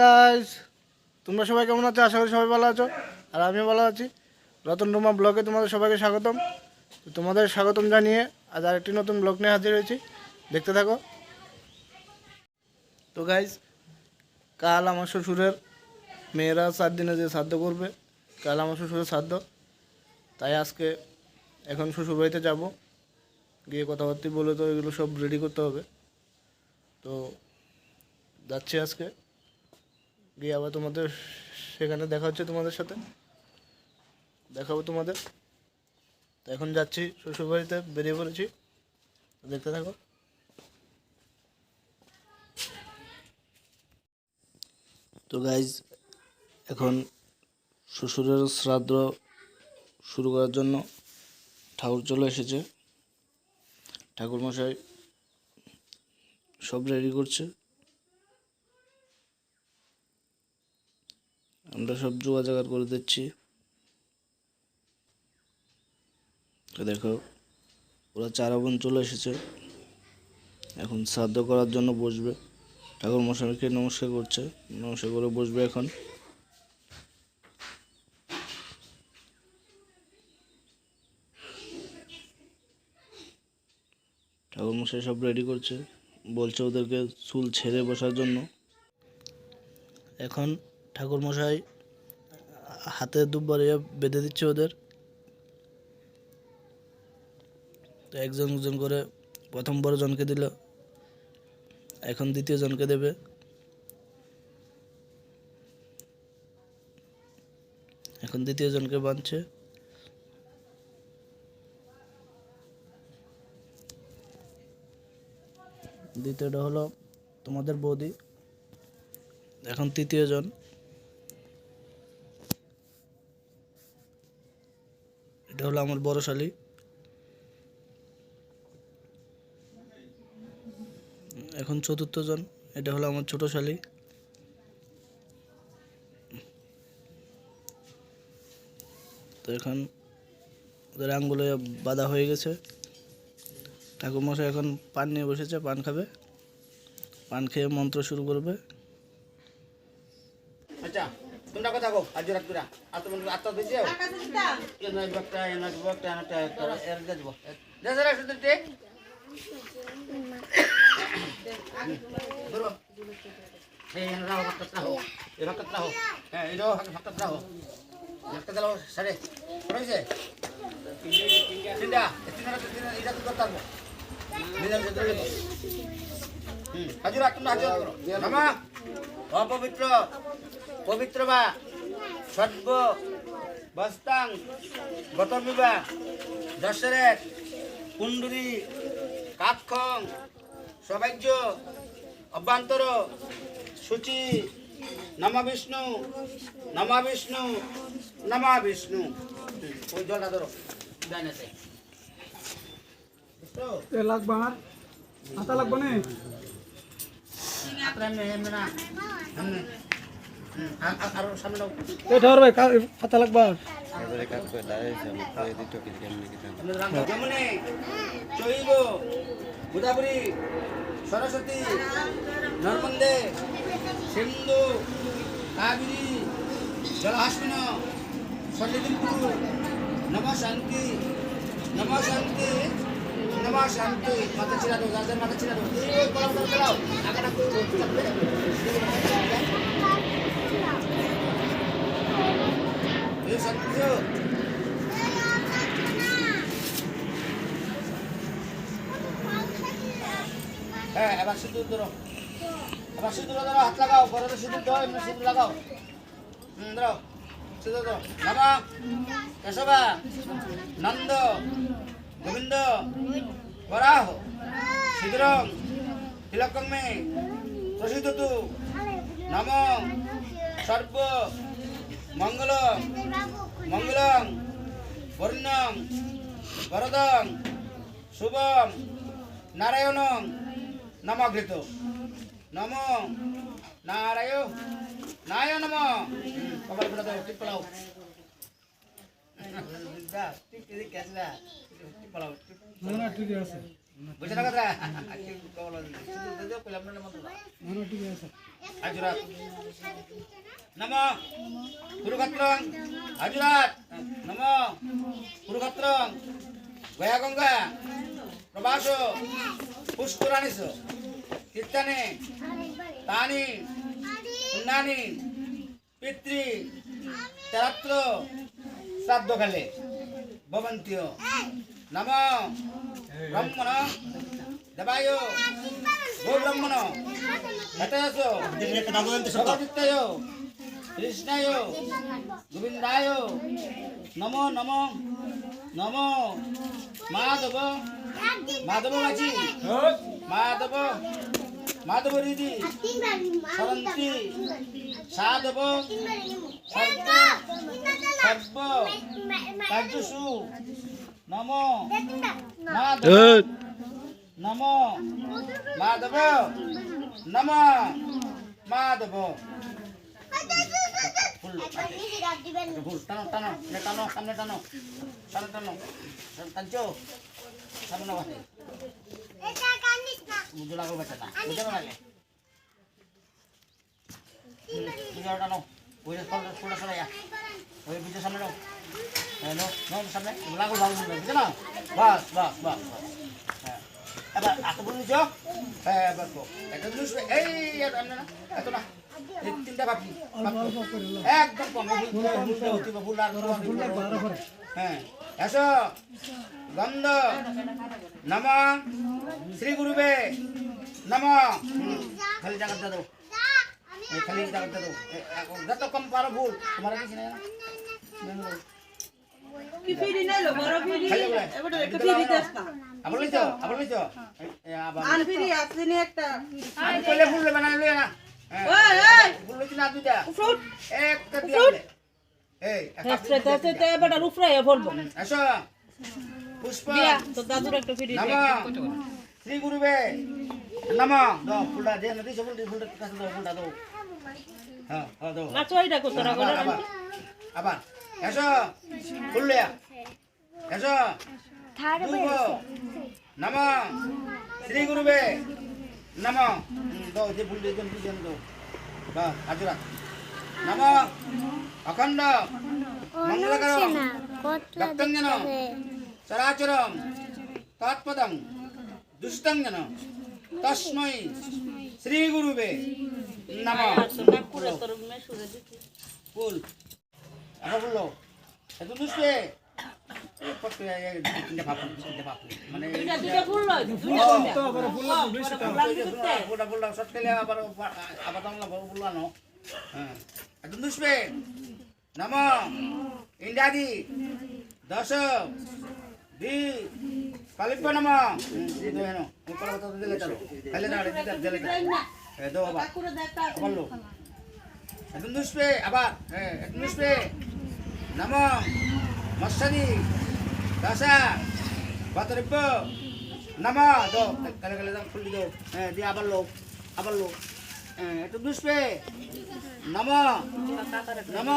Guys তোমরা সবাই কেমন আছো? আশা করি সবাই ভালো আছো। আর আমিও ভালো আছি। রতন রুমা ব্লগে তোমাদের সবাইকে স্বাগতম। তোমাদের স্বাগতম জানিয়ে আজ আরেকটি নতুন ব্লগ নিয়ে হাজির হয়েছি। দেখতে থাকো। তো গাইস কাল আমার শ্বশুরের মেয়েরা সাত দিনে যে শ্রাদ্ধ করবে, কাল আমার শ্বশুরের শ্রাদ্ধ। তাই আজকে এখন শ্বশুর বাড়িতে যাব। গিয়ে কথাবার্তা বলে তো এগুলো সব রেডি করতে হবে। তো যাচ্ছি আজকে। গিয়ে আবার তোমাদের সেখানে দেখা হচ্ছে তোমাদের সাথে। দেখাবো তোমাদের। তো এখন যাচ্ছি শ্বশুরবাড়িতে, বেরিয়ে পড়েছি। দেখতে থাকো। তো গাইজ এখন শ্বশুরের শ্রাদ্ধ শুরু করার জন্য ঠাকুর চলে এসেছে। ঠাকুরমশাই সব রেডি করছে। আমরা সব যোগাযোগ করে দিচ্ছি। দেখো, ওরা চারা চলে এসেছে। এখন শ্রাদ্ধ করার জন্য বসবে। ঠাকুর মশাইকে নমস্কার করছে। নমস্কার করে বসবে এখন। ঠাকুর মশাই সব রেডি করছে। বলছে ওদেরকে চুল ছেড়ে বসার জন্য। এখন ঠাকুর মশাই হাতে দুব্বার ইয়ে বেঁধে দিচ্ছে ওদের। একজন একজন করে প্রথম বড় জনকে দিল, এখন দ্বিতীয় জনকে দেবে। এখন দ্বিতীয় জনকে বাঁধছে। দ্বিতীয়টা হলো তোমাদের বৌদি, এখন তৃতীয় জন। এটা হলো আমার বড় শালি। এখন চতুর্থ জন, এটা হলো আমার ছোট শালি। তো এখন ওদের আঙ্গুলে বাধা হয়ে গেছে। ঠাকুরমশাই এখন পান নিয়ে বসেছে, পান খাবে। পান খেয়ে মন্ত্র শুরু করবে আচ্ছা তোমরা রাত করে আর তোমরা আত্মা দিছে এ নয় বকটা এ নয় বকটা না টা এর দে দেব দে জরা শুধু তে ধরো। এই রাও বকটা রাও এ বকটা রাও হ্যাঁ এই রাও বকটা রাও বকটা দাও সারে। পড়াইছে তিনটা। তিনটা তিনটা এটা তো করতে পারব নিজাম যে ধরে হুম হাজুর তোমরা হাজুর করো অপবিত্র। পবিত্র বা? সর্ব বস্তাং গতবিবা দশরেক কুণ্ডুরি কাক্ষং সবাজ্য অভ্যন্তর সূচি নমা বিষ্ণু নমা বিষ্ণু নমা বিষ্ণু। ওই জলটা ধরো। ডাইনেতে বুঝছ? এ লাগবে আমার হাতা লাগবে না? হাতা লাগবে গোদাবরী সরস্বতী নর্মন্দে সিন্ধু কাবেরী জলহাস্মিন সন্নিধিপুর নম শান্তি নম শান্তি নম শান্তি মাথা দাও যাদের মাথা ছিলা দাও এই কলাম ধরে চালাও আগাটা চাপবে এই শান্তি হ্যাঁ এবার সিঁদুর ধরো। এবার সিঁদুর ধরো হাত লাগাও বড়দের সিঁদুর দাও, এমনি সিঁদুর লাগাও। হুম, ধরো, সিঁদুর ধরো। নামা কেশবা নন্দ, গোবিন্দ, বরাহ সিঁদুরং তিলকং মে প্রসিদ্ধ নম, সর্ব মঙ্গল মঙ্গলং বর্ণং বরদং শুভম নারায়ণং নমগৃত নম নারায়ণ নায় নম। কপাল ফেলা দাও টিপ পলাও। না বুঝে কইলাম না মতো নম কুরুক্ষত্রং আজুরাত নম কুরুক্ষত্রং গয়া গঙ্গা প্রবাস পুষ্করাণিস কীর্তনে তানি পুণ্যানি পিতৃ তেরাত্র শ্রাদ্ধ কালে ভবন্তীয়। নম ব্রহ্মণ দেবায় গো ব্রহ্মণ হতাশ সর্বদিত্তয় কৃষ্ণায় গোবিন্দায় নমো নমো নমো মাধব মাধব মাঝি মাধব মাধব রিদি সরন্তি সাধব সর্ব সর্ব কার্যসু নমো মাধব নমো মাধব নম মাধব ফুল টানো টানো টানো সামনে টানো সামনে টানো টানছো সামনে বসে বুঝো লাগো বেটা না বুঝো লাগে বুঝো টানো ওই ফুলটা সরাইয়া ওই বুঝো সামনে নাও হ্যাঁ নো নো সামনে লাগো লাগো বুঝো না বাস বাস বাস বাস হ্যাঁ এবার এত বলছ হ্যাঁ এবার এই এত না এত না তিনটা বাকি। একদম কম। হ্যাঁ। এসো। গন্ধ। নম। শ্রী গুরুবে। নম। খালি জায়গা দাও। খালি জায়গা দাও। যত কম পারো ভুল। তোমার কিছু নেই না? কি ফিরি নাইলো বড় ফিরি। খালি বলে। এবারে একটা ফিরি দেস না আবার লইছো? আবার লইছো? আবার আন ফিরি একটা। আমি কইলে ফুল বানাই লই না। হ্যাঁ শ্রী গুরুবে নম দাও ফুলটা দে নদী সব ফুলটা কাছে দাও ফুলটা দাও হ্যাঁ হ্যাঁ দাও নাচো এটা কত টাকা আবার আবার এসো ফুল এসো দুর্গ নম শ্রী গুরুবে নম। দাও যে ফুল দিয়ে দিয়ে দাও। বা আজরা নম। অখণ্ড। মঙ্গলকরম। ভক্তঞ্জন চরাচরম। তৎপদম। দুষ্টঞ্জন তস্মৈ। শ্রী গুরুবে নম বলল এত দুষ্টে নম। দশ। দি কালিপ্য নম। দিলে না দো একদম দুষ্পে আবার। হ্যাঁ নম। মৎসাদি দশা বাতরব্য নম দো কালে কালে দাম খুলি দো হ্যাঁ দিয়ে আবার লো আবার লো হ্যাঁ একদম দুষ্পে নম নম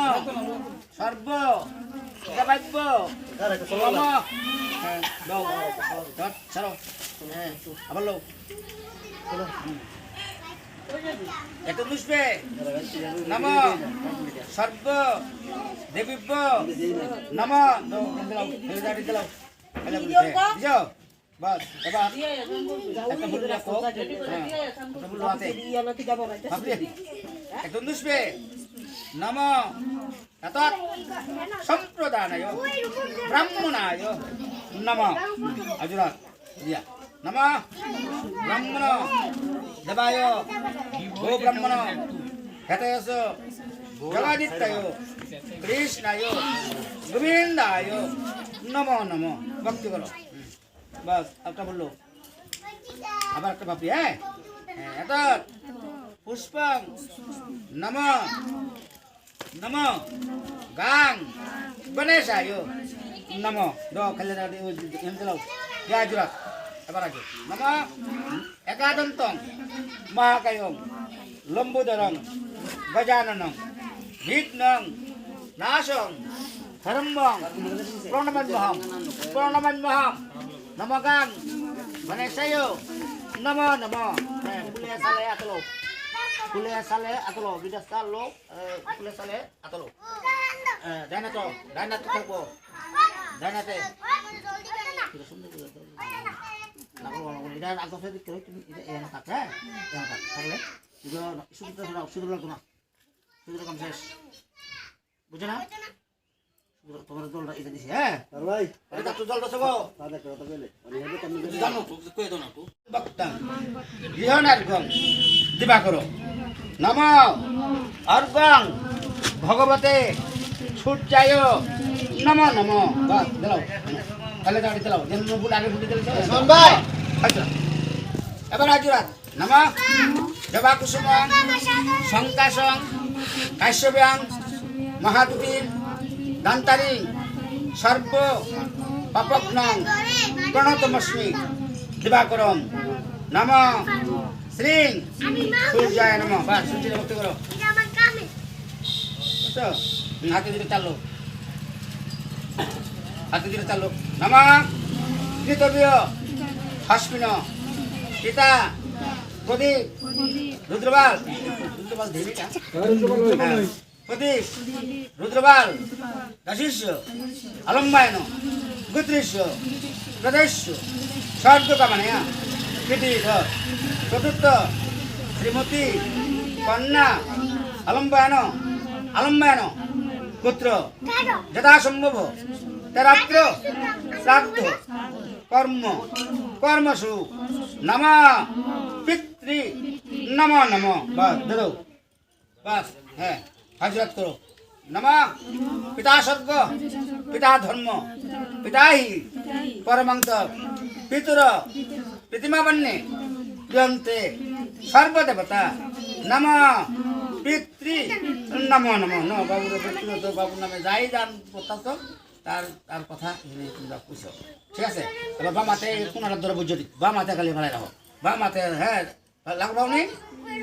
সর্ব দেবাব্য নম হ্যাঁ দাও ধর ছাড়ো হ্যাঁ আবার লো বুঝবে নম সর্ব দেবীব্য নম বুঝো বাস, এবার একটা ফুল রাখো হ্যাঁ একটা হাতে ভাবলি একদম দুষবে নম এত সম্প্রদানায় ব্রাহ্মণায় নম। আজুরাত, দিয়া। নম ব্রাহ্মণ দেবায় গো ব্রাহ্মণ হেতয়স জগাদিত্যায় কৃষ্ণায় গোবিন্দায় নমো নমো। ভক্তি করো। বাস একটা বলল। আবার একটা ভাবি হ্যাঁ? হ্যাঁ, এত পুষ্প নম নম গাং গণেশায় নম। দ খালি দিলাও জয় জুরাত এবার আগে নম একাদন্তং মহাকায়ং লম্বোদরং গজাননং বিঘ্নং নাশং ধর্মং প্রণমান্মহম প্রণমান্মহম নমগাং Mana sayo? Nama nama. Eh, kuliah sale atau lo? Kuliah sale atau lo? Bidas salo. Eh, kuliah sale atau Eh, eh. তোমার এটা দিছি হ্যাঁ ভাই এটা তো দলটা সব সাদা কথা বলে আমি হেবে তুমি জানো তো কই দাও না তো বক্তা গৃহনার্গং দিবাকর নম অর্গং ভগবতে সূর্যায় নম নম বাস দিলাও তাহলে দাঁড়ি দিলাও যেন ফুল আগে ফুটি দিলে শোন ভাই! আচ্ছা। এবার আজুরাত নম। জবা কুসুম শঙ্কাশং কাশ্যব্যাং মহাদুতির দান্তারি সর্ব পাপগ্নং প্রণতমস্মি দিবাকরম নম। শ্রী সূর্যায় নম। বা সূর্যের ভক্তি করো। হাতে দিকে চালো। হাতে দিকে চালো। নম কৃতব্য হস্মিন পিতা প্রদীপ, রুদ্রবাল। রুদ্রবাল দেবীটা হ্যাঁ। প্রদীপ, রুদ্রবাল দশিষ্য অলম্বায়ন গুত্রিষ্য প্রদেশ্য স্বর্গ কামানয়া কৃতিধ চতুর্থ, শ্রীমতী, কন্যা অলম্বায়ন অলম্বায়ন পুত্র যথাসম্ভব। তেরাত্র, শ্রাদ্ধ, কর্ম, কর্মসু, নম, পিতৃ, নম নম। বাস দাদু বাস হ্যাঁ হাজরাত করো। নম, পিতা স্বর্গ, পিতা ধর্ম, পিতা হি পরমান্ত পিতুর প্রতিমা বন্যে প্রিয়ন্তে সর্বদেবতা, নম, পিতৃ, নম নম। ন বাবুর বাবুর নামে যাই যান কথা তার তার কথা এখানে তোমরা পুষো ঠিক আছে? এবার বা মাতে কোনার ধরে বুঝি বা মাতে খালি ভালাই রাখো। বা মাতে হ্যাঁ লাগবাও নি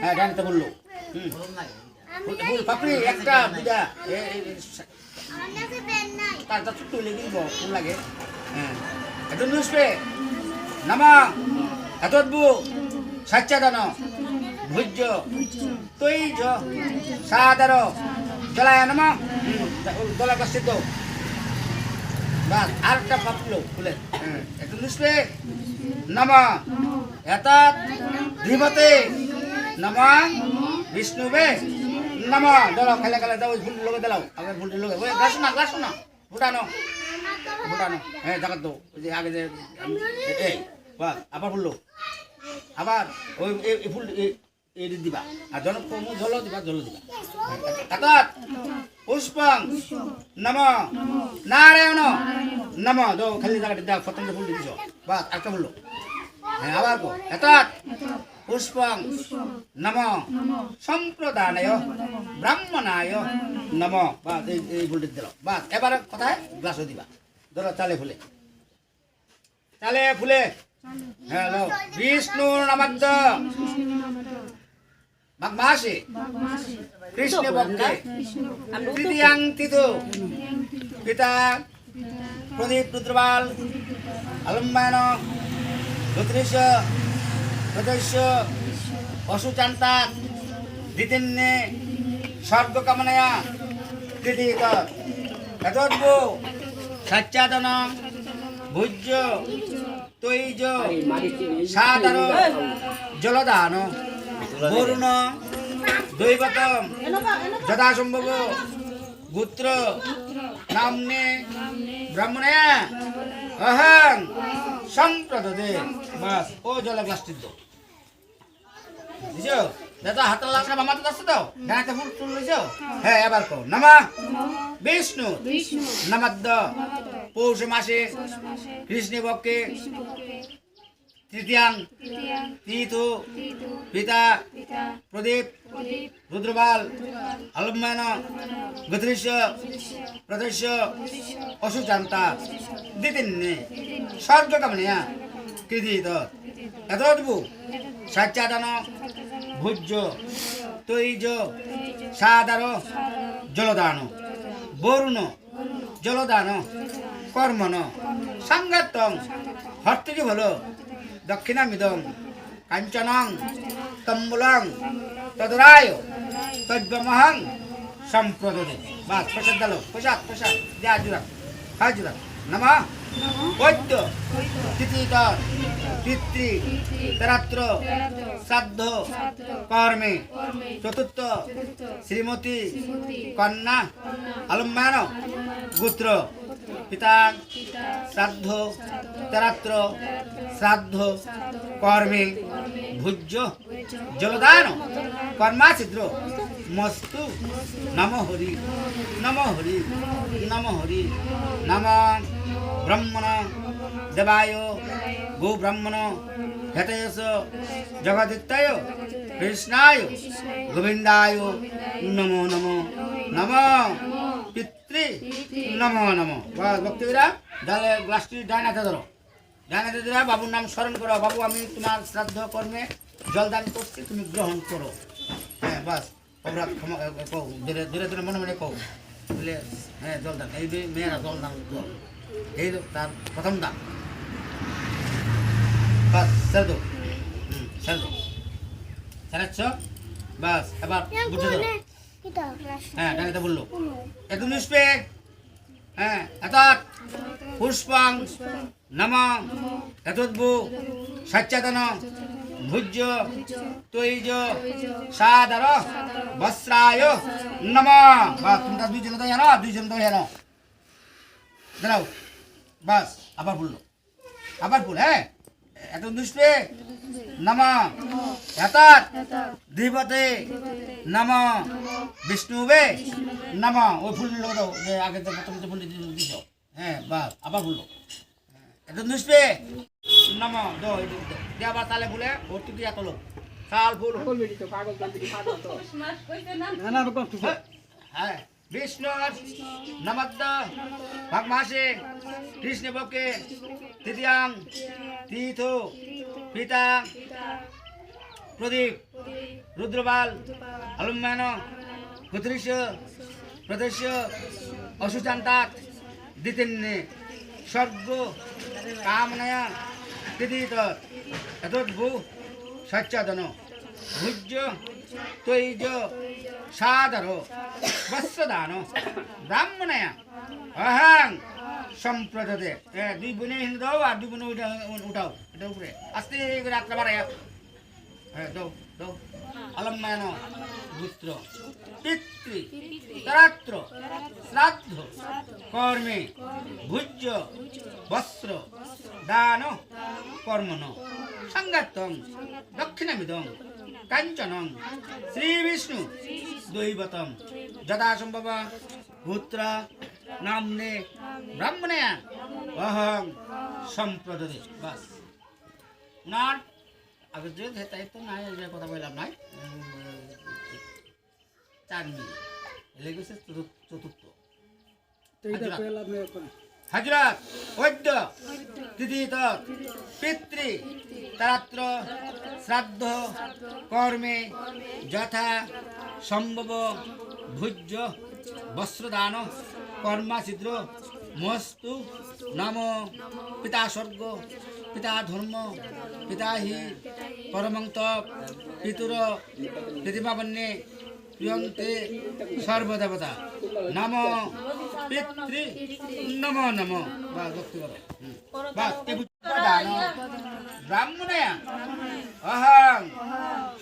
হ্যাঁ ডানতে বলল। হুম। ফুল- ফুল পাপড়ি একটা তার তার ছোট্ট লেগে দিব কোন লাগে? হ্যাঁ। এত নুসপে নামা এতদ্বু সাচ্চাদন ভুজ্য তৈজ সাদর জলায়, নম। দলা কষ্টিত বাস আরেকটা পাপলো ফুলে হ্যাঁ। এত নুসপে নামা। এতাত ধীমতে নমা। বিষ্ণুবে। নম। দলাও খেলে খেলে দাও ফুলটি লোকে দিলাও। আগে ফুলটি লোকে ওই গাছ না গাছ না। ফুটানো ফুটানো হ্যাঁ দাও। ওই যে আগে যে এই বাস আবার ফুললো আবার ওই ফুল এই দিবা। আর জল কমু জল দিবা জল দিবা। এতাত পুষ্পং। নম। নারায়ণ। নম। দাও খালি জায়গাটি দাও ফতঙ্গ ফুল দিছ। বাস একটা ফুললো হ্যাঁ আবার কো। এতাত পুষ্পং। নম। সম্প্রদানায়। ব্রাহ্মণায়। নম। বাস এই এই ভোল্টেজ দিল। বাস এবার কথায়? গ্লাসও দিবা। ধরো, চালে ফুলে। চালে ফুলে। হ্যালো বিষ্ণুর নামাদ্য মাঘ মাসে কৃষ্ণ পক্ষে তৃতীয়াং তিথু পিতা প্রদীপ রুদ্রবাল আলম্বায়ন জ্যোতিষ সদস্য অসুচান্তা দ্বিতীন্নে স্বর্গ কামনায়া কৃতিত এতদ্ভু। সচ্চাদন ভুজ্য তৈজ সাদর জলদান। বরুণ দৈবতম যথাসম্ভব গোত্র নামনে ব্রাহ্মণে অহং সম্প্রদে বাস ও জল গ্লাসটির দাও বুঝছ? দাদা হাতে লাগছে মামাতে দশ দাও ডানাতে ফুল তুল লইছো? হ্যাঁ এবার কো নমা। বিষ্ণু। নমাদ্য। পৌষ মাসে কৃষ্ণ পক্ষে তৃতীয়াং। তীতু। পিতা। প্রদীপ। রুদ্রবাল। অলম্বায়ন গদৃশ্য প্রদর্শ্য অসুচান্তা দ্বিতীন্নে। স্বর্গ কামনিয়া কৃদিত এতদ্ভু সাচ্চাদন। ভুজ্য। তৈজ। সাদার। জলদান। বরুণ। জলদান। কর্মণ। সাংঘাতং হর্তকি হলো। দক্ষিণামিদং, কাঞ্চনং, তম্বুলং, তদরায় তদ্বমহং সম্প্রদদে। বাস, প্রসাদ দিল প্রসাদ প্রসাদ। যা জুরাক হ্যাঁ জুরাক। নম। বৈদ্য তৃতীয়তর পিতৃ তরাত্র শ্রাদ্ধ, কর্মে। চতুর্থ, শ্রীমতী, কন্যা আলম্বান গোত্র। পিতা শ্রাদ্ধ তেরাত্র শ্রাদ্ধ, কর্মে ভুজ্য জলদান কর্মাছিদ্র মস্তু। নম হরি। নম হরি। নম হরি। নম ব্রহ্মণ। দেবায়। গো ব্রাহ্মণ। হেতয়স। জগদিত্যায়। কৃষ্ণায়। গোবিন্দায়। নমো নমো। নম। পিতৃ নমো নমো। ভক্তিরা ডালে গ্লাসটি ডাইনাতে ধরো। ডাইনাতে ধরে বাবুর নাম স্মরণ করো। বাবু আমি তোমার শ্রাদ্ধ কর্মে জলদান করছি তুমি গ্রহণ করো। হ্যাঁ বাস। অপরাধ ক্ষমা এ, ধীরে ধীরে ধীরে মনে মনে কও। বলে হ্যাঁ জলদান। এই যে মেয়েরা জলদান জল এই তার প্রথম দান। বাস ছেড়ে হুম ছেড়ে দাও। ছেড়েছ? বাস এবার বুঝে দাও। হ্যাঁ বলল। নিষ্পে হ্যাঁ এতৎ পুষ্পং নম এতদ্ভু সচ্চেতন ভুজ্য তৈজ সাদর বস্ত্রায় নম। বাস তোমরা দুইজন তো জানো দুইজন তো জানো। দাঁড়াও। বাস আবার বলল। আবার বল হ্যাঁ। এত দুষ্পে নম। এতৎ ধীপতে নম। বিষ্ণুবে? নম। ওই ফুল দাও যে আগে যে প্রথম যে ফুল দিছ হ্যাঁ বাস আবার বলল এত দুষ্পে নম দো। দিয়ে আবার তালে বলে ভর্তি দিয়া তোলো শাল ফুল। হ্যাঁ। বিষ্ণু নমদ্দ ভাগ মাসে কৃষ্ণ পক্ষে তৃতীয়াং তীর্থ পিতা প্রদীপ রুদ্রবাল আলম্বান কুদৃশ্য প্রদর্শ্য অসুচান্তাত দিতেন্নে স্বর্গ কামনয়া তৃতীয়ত এতদ্ভু সচ্চাদন ভুজ্য, তৈজ, সাদর, বস্ত্রদান, ব্রাহ্মণয়া, অহং সম্প্রদতে দুই বোনে হিন্দু দাও, আর দুই বোনে উঠাও। এটা উপরে। আস্তে করে বাড়াইয়া হ্যাঁ দাও দাও। পুত্র। পিতৃ, তরাত্র। শ্রাদ্ধ, কর্মে। ভুজ্য, বস্ত্র। দান, কর্মণ। সংগাতং দক্ষিণামিদং কাঞ্চনং। শ্রী বিষ্ণু দৈবতম। যথা সম্ভব পুত্র। নামনে। ব্রাহ্মণে অহং। সম্প্রদতে বাস। নাট আগে যে তাই তো নাই যে কথা বললাম নাই। চার মিনিট এলে গেছে চতুর্থ হাজরাত। বৈদ্য। তৃতীয়ত পিতৃ। তারাত্র, শ্রাদ্ধ, কর্মে যথা সম্ভব, ভুজ্য, বস্ত্রদান কর্মাচিদ্র মস্তু, নাম, পিতা স্বর্গ, পিতা ধর্ম, পিতা হি, পরমং তপ, পিতুর প্রতিভাবন্যে প্রিয়ন্তে সর্বদেবতা নম পিতৃ নম নম বাস ভক্তি করো হুম। বাস এই বুঝতে দান ব্রাহ্মণে অহং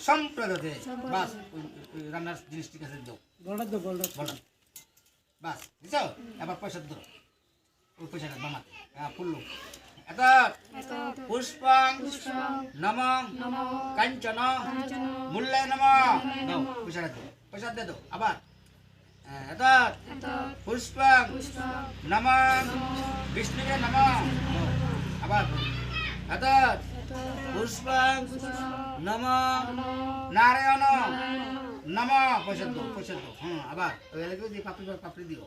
সম্প্রদতে বাস ওই- ওই রান্নার জিনিস ঠিক আছে দাও বলো বাস বুঝছ এবার পয়সা ধরো ওই পয়সাটা বামাতে হ্যাঁ ফুল্লু এত পুষ্পং নম কাঞ্চন মূল্যে নম দাও পয়সাটা দাও পয়সা দিয়ে দাও আবার। হ্যাঁ, পুষ্পং। নম। বিষ্ণুকে নম। আবার। এত পুষ্পং। নম। নারায়ণ। নম। পয়সা দাও পয়সা দাও হ্যাঁ আবার। ওই এলাকায় দিয়ে পাপড়ি পাপড়ি দিও।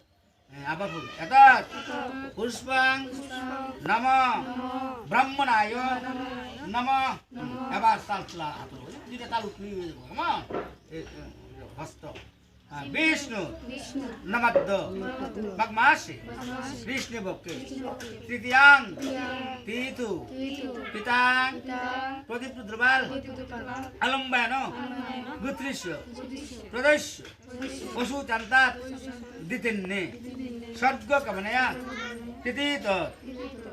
হ্যাঁ, আবার বল। এত পুষ্পং। নম। ব্রাহ্মণায়। নম। এবার তাল চলা হাত দুইটা তাল উঠলি কেমন হস্ত হ্যাঁ, বিষ্ণু নমদ্দ বাগমাসে কৃষ্ণ বক্ষে তৃতীয়াং তীতু পিতা প্রদীপ দ্রবাল আলম্বায়ন গুত্রিষ্য প্রদস্য পশু চান্তাত দিতিন্নে স্বর্গ কামনয়া কৃতীত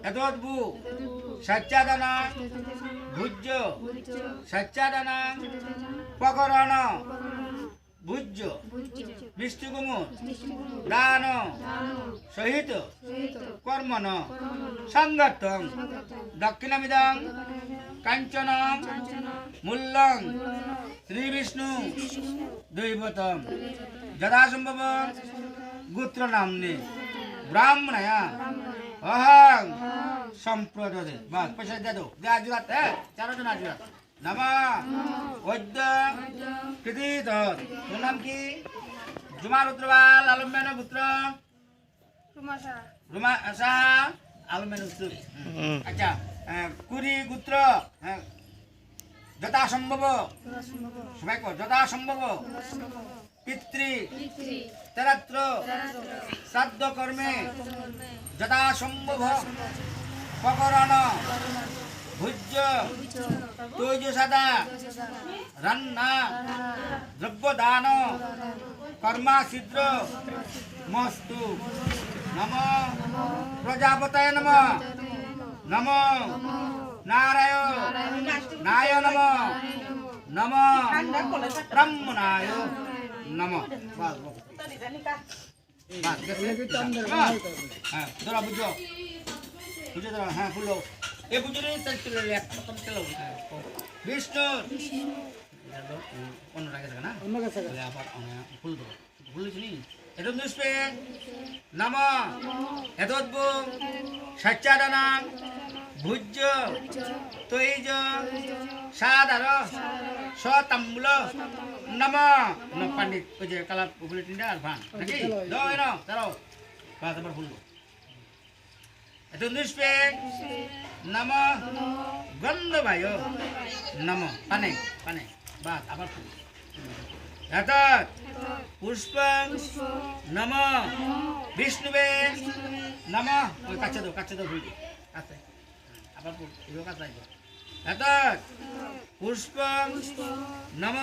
এতদ্ভু সচ্চাদনা ভুজ্য সচ্চাদনা পকরণ ভুজ্য মিষ্টি কুমুর দান। সহিত। কর্মণ। সংগতং দক্ষিণামিদং। কাঞ্চন মূল্যং। শ্রীবিষ্ণু। দৈবতম যথাসম্ভব। গোত্র নামনে ব্রাহ্মণয়া। অহং। সম্প্রদে বাস পয়সা দিয়ে দে আজুরাত হ্যাঁ চারো জন আজুরাত নামা বৈদ্য কৃতিত তোর নাম কি? জুমা রুদ্রবাল আলম্বেন পুত্র। রুমা সাহা আলম্বেন পুত্র। আচ্ছা আহ, গুত্র যথা সম্ভব। সবাই কর যথা সম্ভব। পিতৃ তেরাত্র শ্রাদ্ধ কর্মে যথা সম্ভব। পকরণ ভুজ্য তৈজ সাদা। রান্না। দ্রব্যদান। কর্মাসিদ্র। মস্তু। নম। প্রজাপতয় নম। নম। নারায়ণ। নায় নম। নম। ব্রহ্মণায় নম। হ্যাঁ। ধরা বুঝো। বুঝে হ্যাঁ ফুলো এ বুঝো রে তাই তুলে এক প্রথম তেল বিষ্ণু অন্য রাখে থাকে না? অন্য কাছে আবার ফুল দেবো ফুল দিচ্ছি এটা দুষ্পে নম। এতদ্ভু সচ্চাদনা ভুজ্য তৈজ। সাদার সতাম্বুল নম। ন পান্ডিত ওই যে কালা পুকুলি তিনটা আর ভান। নাকি? দাও এর বাস আবার ফুলবো এত দুষ্পে নম গন্ধ বায় নম। পানে পানে। বাস আবার পুষ্প নম। বিষ্ণুবে নম। ওই কাছে দাও কাছে দাও ফুলবো কাছে। আবার এগুলো কাছে রাখব এত। পুষ্প নম।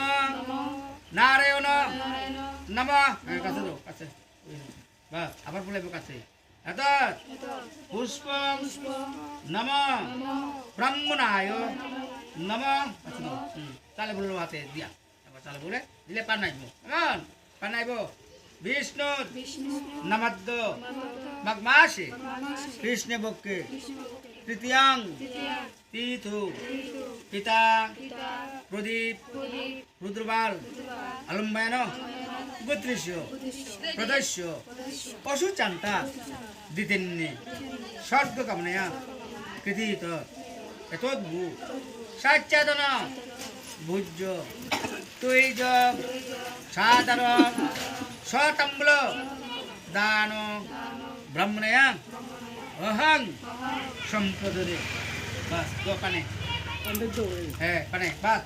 নারায়ণ নম। কাছে দাও, কাছে। বাস আবার বলে কাছে। এত পুষ্প নম। ব্রাহ্মণায়। নম। কাছে তাহলে বলল হাতে দিয়া। এবার তাহলে বলে দিলে পান নাইব কেমন বিষ্ণু নমদ্দ মাঘমাসে। কৃষ্ণ বক্ষে তৃতীয়াং। তীর্থ পিতা। প্রদীপ রুদ্রবাল আলম্বায়ন গোত্রিষ্য প্রদস্য পশু চান্তা দিতেন্নে স্বর্গ কামনয়া কৃতিত এতদ্ভু সাচ্চাদন ভুজ্য তৈজ সাদর সতম্বল দান ব্রহ্মণয়া অহং সম্পদরে বাস দোকানে। হ্যাঁ কানে বাস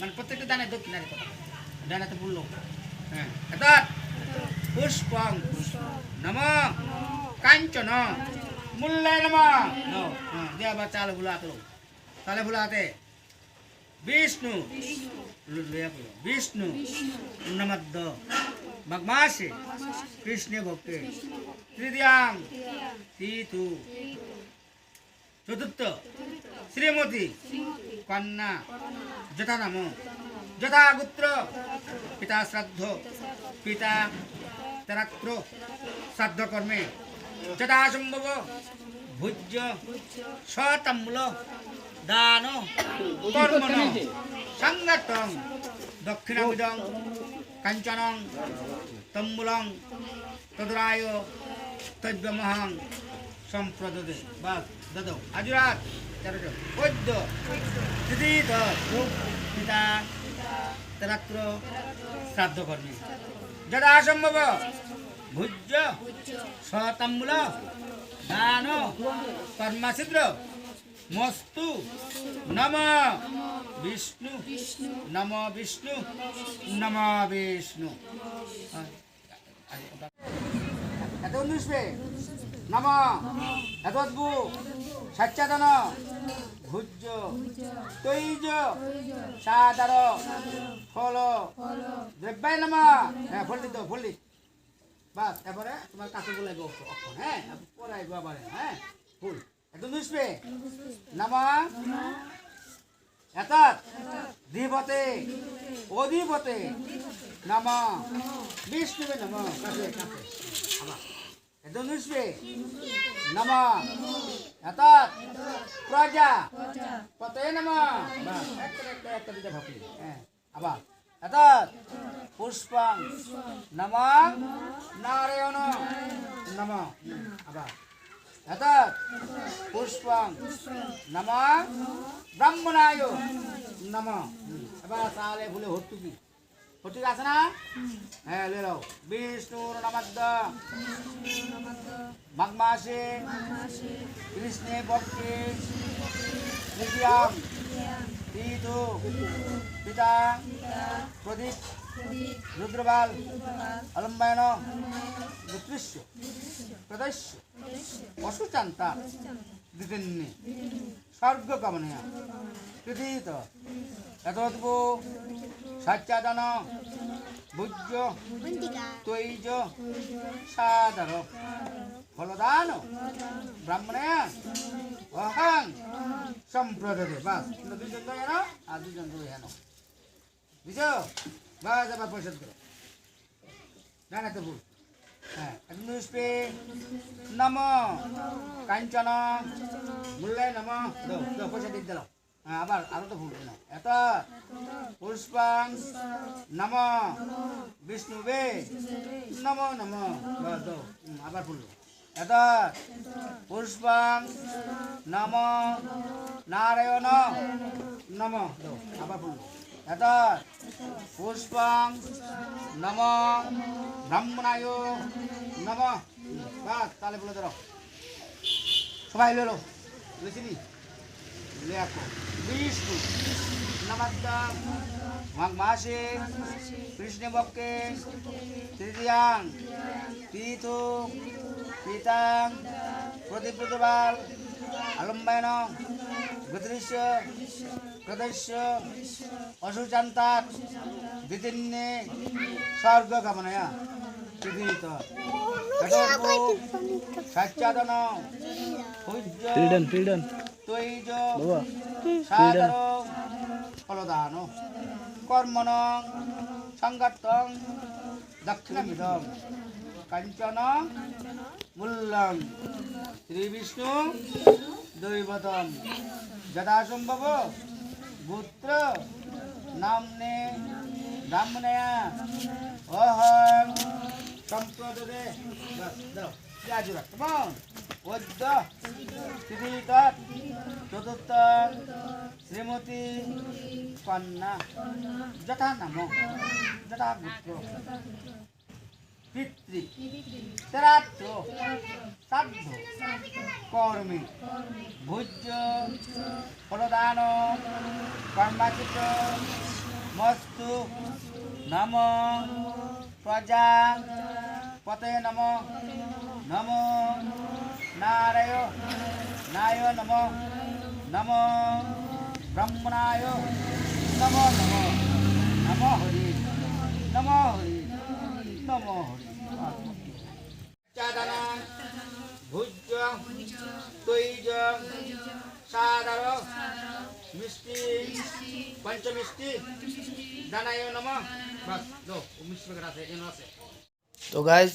মানে প্রত্যেকটা দানে দক্ষিণারে কথা ডানাতে বলল হ্যাঁ পুষ্পং, নম, কাঞ্চন, মূল্যায় নম। হ্যাঁ বা চাল ভুলা তালে ভুলাতে বিষ্ণু বিষ্ণু নমদ্দ ভগমাসে কৃষ্ণ ভক্তে। তৃতীয়াং, তীতু। চতুর্থ শ্রীমতী। কন্যা। যথা নাম। যথা গোত্র। পিতা শ্রাদ্ধ। পিতা তেরাত্র। শ্রাদ্ধ কর্মে। যথা সম্ভব। ভোজ্য। সতাম্বুল। দান। কর্মণ। সংগতং দক্ষিণাবিদং কাঞ্চনং। তম্বুলং। তদরায়। তৈব্যমহং সম্প্রদদে। বাস। শ্রাদ্ধ কর্মী যদা সম্ভব ভুজ্য শতাম্বুল দান কর্মাসিদ্র মস্তু নম বিষ্ণু নম বিষ্ণু নম বিষ্ণু এত নম। এতদ্ভু। সচ্চাদন ভুজ্য তৈজ। সাদার। ফল। দ্রব্যায় নম। হ্যাঁ ফলটি তো ফলটি বাস তারপরে তোমার কাছে বলে অক্ষর হ্যাঁ? আসব আবার হ্যাঁ? ফুল। একদম বুঝবে নামা। এতাত দ্বিপতে অধিপতে নামা। বিষ্ণুবে নম। কাছে কাছে আবার। এতাত, প্রজা পতে নামা একটা একটা এতাত নারায়ণ নম আবার নম ব্রাহ্মণায় নম এবার তাহলে ভুলে হট্টুকি হট্টুকি আছে না? হ্যাঁ লে নাও বিষ্ণুর নমদ্দ মাঘ মাসে কৃষ্ণে পক্ষে তৃতীয়াম ঋতু পিতা। প্রদীপ। রুদ্রবাল। অলম্বায়ন গুত্রিশ্য অসুচান্তা। দিতেন্নি। স্বর্গ কামনীয় কৃতীত এতদ্ভু সচ্চাদন ভুজ্য তৈজ সাদর ফলদান ব্রাহ্মণে অহং সম্প্রদতে বাস। দুজন তো আর দুজন তো জানো বুঝছ? বাস আবার করো। ভুল। হ্যাঁ পুষ্পে নম। কাঞ্চন। মূল্যায় নম। পয়সা দিয়ে দিলাম। হ্যাঁ আবার আরও তো ভুল না এত। পুষ্পাং নম। বিষ্ণুবে নম নম। আবার ভুল এত। পুষ্পাং নম। নারায়ণ নম। আবার ভুল এত। পুষ্পাং নম। ব্রাহ্মণায় নম। বাস তাহলে বলে ধরো। সবাই লেলো লিখিনি লেখো বিষ্ণু নমস্কার মাঘ মাসে কৃষ্ণ পক্ষে তৃতীয়াং তীর্থ পিতাং প্রতিপ্রতবাল আলম্বায়ন গদৃশ্য প্রদস্য অসুচান্তাত দ্বিতীন্নে স্বর্গ কামনায়া পৃথিবীত সচ্চাদন ফিল্ডন ফিল্ডন বাবা সাদর ফলদান কর্মণ সংগতং দক্ষিণমিদম কাঞ্চন মূল্যং শ্রীবিষ্ণু দৈবতম। যথাসম্ভব পুত্র নামনে ব্রাহ্মণয়া অহং সম্প্রদে শ্রীমতী কন্যা যথা নাম যথা গোত্র পিতৃ শ্রাদ্ধ শ্রাদ্ধ কর্মী ভোজ্য ফলদান কর্মাচিত মস্তু নম প্রজা পতে নম নম নারায় নায় নম নম ব্রহ্মণায় নম নম নম হরি নম হরি নম হরি চাদনা ভুজ্য তৈজ সাদার মিষ্টি পঞ্চমিষ্টি দানায় নম বাস দো মিষ্টি আছে আছে তো গাইজ